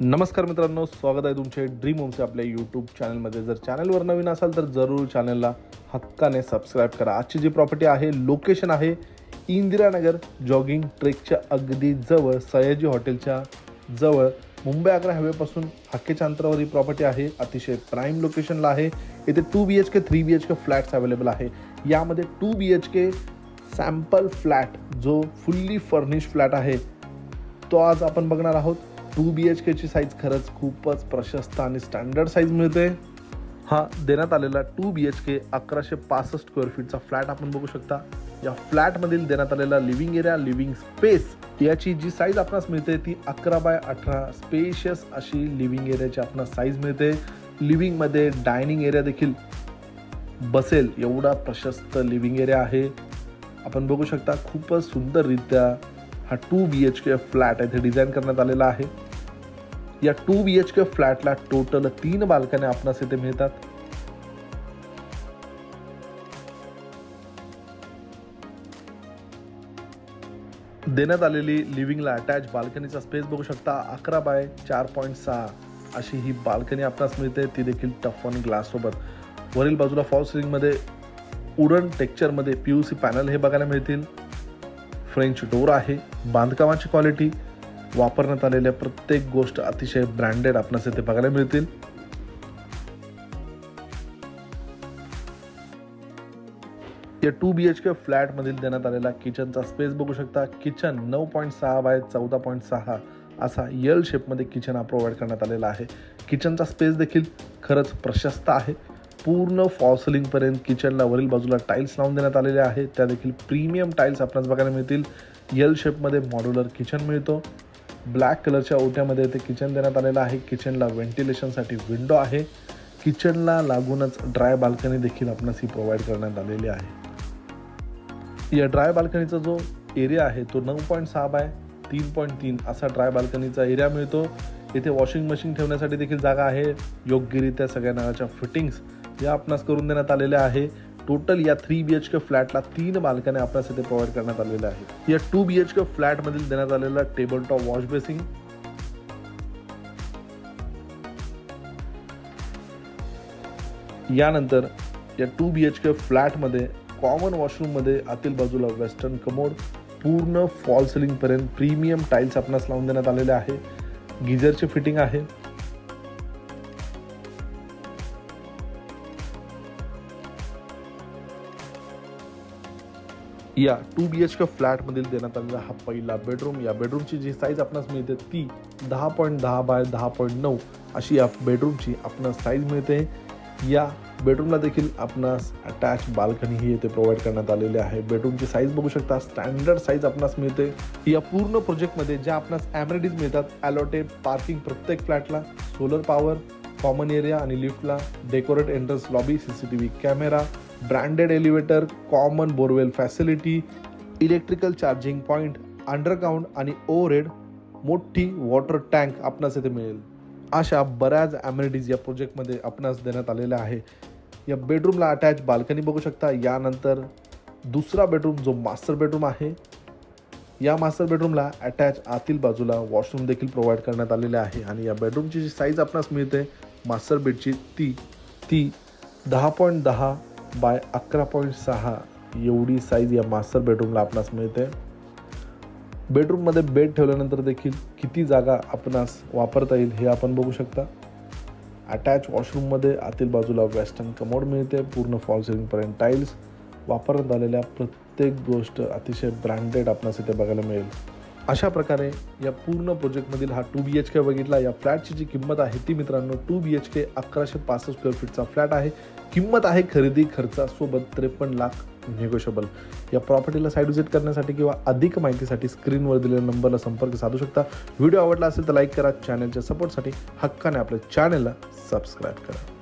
नमस्कार मित्रांनो स्वागत आहे तुमचे ड्रीम होमचे आपल्या यूट्यूब चॅनलमध्ये जर चॅनलवर नवीन असाल तर जरूर चॅनलला हक्काने सबस्क्राईब करा. आजची जी प्रॉपर्टी आहे लोकेशन आहे इंदिरानगर जॉगिंग ट्रेकच्या अगदी जवळ सयाजी हॉटेलच्या जवळ. मुंबई अकरा हायवेपासून हक्केच्या अंतरावर ही प्रॉपर्टी आहे. अतिशय प्राईम लोकेशनला आहे. इथे two B H K three B H K flats available आहे. यामध्ये two B H K sample flat जो फुल्ली फर्निश फ्लॅट आहे तो आज आपण बघणार आहोत. टू बी एच केची साईज खरंच खूपच प्रशस्त आणि स्टँडर्ड साईज मिळते. हा देण्यात आलेला टू बी एच के अकराशे पासष्ट स्क्वेअर फीटचा फ्लॅट आपण बघू शकता. या फ्लॅटमधील देण्यात आलेला लिव्हिंग एरिया लिव्हिंग स्पेस याची जी साईज आपणास मिळते ती अकरा बाय अठरा स्पेशियस अशी लिव्हिंग एरियाची आपणास साईज मिळते. लिव्हिंगमध्ये डायनिंग एरिया देखील बसेल एवढा प्रशस्त लिव्हिंग एरिया आहे. आपण बघू शकता खूपच सुंदररित्या हा two B H K flat आहे ते डिझाईन करण्यात आलेला आहे. या टू बी एच के फ्लॅटला टोटल तीन बाल्कन्या आपणास इथे मिळतात. देण्यात आलेली लिव्हिंगला अटॅच बाल्कनीचा स्पेस बघू शकता. अकरा बाय चार पॉईंट सहा अशी ही बाल्कनी आपणास मिळते. ती देखील टफ आणि ग्लास सोबत. वरील बाजूला फॉल सिलिंगमध्ये उडन टेक्चरमध्ये पी यू सी पॅनल हे बघायला मिळतील. फ्रेंच डोर आहे. बांधकामाची क्वालिटी वापरण्यात आलेल्या प्रत्येक गोष्ट अतिशय ब्रँडेड आपणास इथे बघायला मिळतील. या टू बी एच के फ्लॅटमधील देण्यात आलेला किचनचा स्पेस बघू शकता. किचन नऊ पॉईंट सहा बाय चौदा पॉईंट सहा असा यल शेपमध्ये किचन हा प्रोव्हाइड करण्यात आलेला आहे. किचनचा स्पेस देखील खरंच प्रशस्त आहे. पूर्ण फॉसलिंगपर्यंत किचनला वरील बाजूला टाईल्स लावून देण्यात आलेले आहेत. त्या देखील प्रीमियम टाईल्स आपणास बघायला मिळतील. यल शेपमध्ये मॉड्युलर किचन मिळतो. ब्लॅक कलरच्या ओट्यामध्ये ते किचन देण्यात आलेलं आहे. किचनला व्हेंटिलेशनसाठी विंडो आहे. किचनला लागूनच ड्राय बाल्कनी देखील आपणास ही प्रोव्हाइड करण्यात आलेली आहे. या ड्राय बाल्कनीचा जो एरिया आहे तो नऊ पॉईंट सहा बाय तीन पॉईंट तीन असा ड्राय बाल्कनीचा एरिया मिळतो. इथे वॉशिंग मशीन ठेवण्यासाठी देखील जागा आहे. योग्यरित्या सगळ्या नळाच्या फिटिंग्स या आपणास करून देण्यात आलेल्या आहे. टोटल या थ्री बी एच के फ्लॅटला तीन मालकाने आपल्यास इथे प्रोव्हाइड करण्यात आलेल्या आहेत या टू बी एच के फ्लॅटमधील देण्यात आलेला टेबल टॉप वॉश बेसिंग यानंतर या टू बी एच के फ्लॅटमध्ये कॉमन वॉशरूममध्ये आतील बाजूला वेस्टर्न कमोड पूर्ण फॉल सिलिंगपर्यंत प्रीमियम टाईल्स आपणास लावून देण्यात आलेले आहे. गिझरची फिटिंग आहे. या टू बी एच के फ्लॅटमधील देण्यात आलेला हा पहिला बेडरूम या बेडरूमची जी साईज आपणास मिळते ती दहा पॉईंट दहा बाय दहा पॉईंट नऊ अशी या बेडरूमची आपणास साईज मिळते. या बेडरूमला देखील आपणास अटॅच बाल्कनी ही येथे प्रोव्हाइड करण्यात आलेली आहे. बेडरूमची साईज बघू शकता स्टँडर्ड साईज आपणास मिळते. या पूर्ण प्रोजेक्टमध्ये ज्या आपणास ॲमरेडीज मिळतात ॲलोटेड पार्किंग प्रत्येक फ्लॅटला सोलर पॉवर कॉमन एरिया आणि लिफ्टला decorate entrance lobby C C T V camera branded elevator common borewell facility electrical charging point underground आणि ओव्हरहेड मोठी वॉटर टँक आपणास येथे मिळेल. अशा बऱ्याच ॲम्युनिटीज या प्रोजेक्टमध्ये आपणास देण्यात आलेल्या आहे. या बेडरूमला अटॅच बाल्कनी बघू शकता. यानंतर दुसरा बेडरूम जो मास्टर बेडरूम आहे. या मास्टर बेडरूमला अटॅच आतील बाजूला वॉशरूम देखील प्रोव्हाइड करण्यात आलेले आहे. आणि या बेडरूमची जी साईज आपणास मिळते मास्टर बेडची ती ती दहा पॉईंट दहा बाय अकरा पॉईंट सहा एवढी साईज या मास्टर बेडरूमला आपणास मिळते. बेडरूममध्ये बेड ठेवल्यानंतर देखील किती जागा आपणास वापरता येईल हे आपण बघू शकता. अटॅच वॉशरूममध्ये आतील बाजूला वेस्टर्न कमोड मिळते पूर्ण फॉल सिलिंगपर्यंत टाईल्स वापरण्यात आलेल्या प्रत्येक गोष्ट अतिशय ब्रँडेड आपणास इथे बघायला मिळेल. अशा प्रकारे या पूर्ण प्रोजेक्टमधील हा टू बी एच के बघितला. या फ्लॅटची जी किंमत आहे ती मित्रांनो टू बी एच के अकराशे पासष्ट स्क्वेअर फीटचा फ्लॅट आहे. किंमत आहे खरेदी खर्चासोबत त्रेपन्न लाख निगोशिएबल या प्रॉपर्टीला साईड विजिट करण्यासाठी किंवा अधिक माहितीसाठी स्क्रीनवर दिलेल्या नंबरला संपर्क साधू शकता. व्हिडिओ आवडला असेल तर लाईक करा. चॅनलच्या सपोर्टसाठी हक्काने आपल्या चॅनलला सबस्क्राईब करा.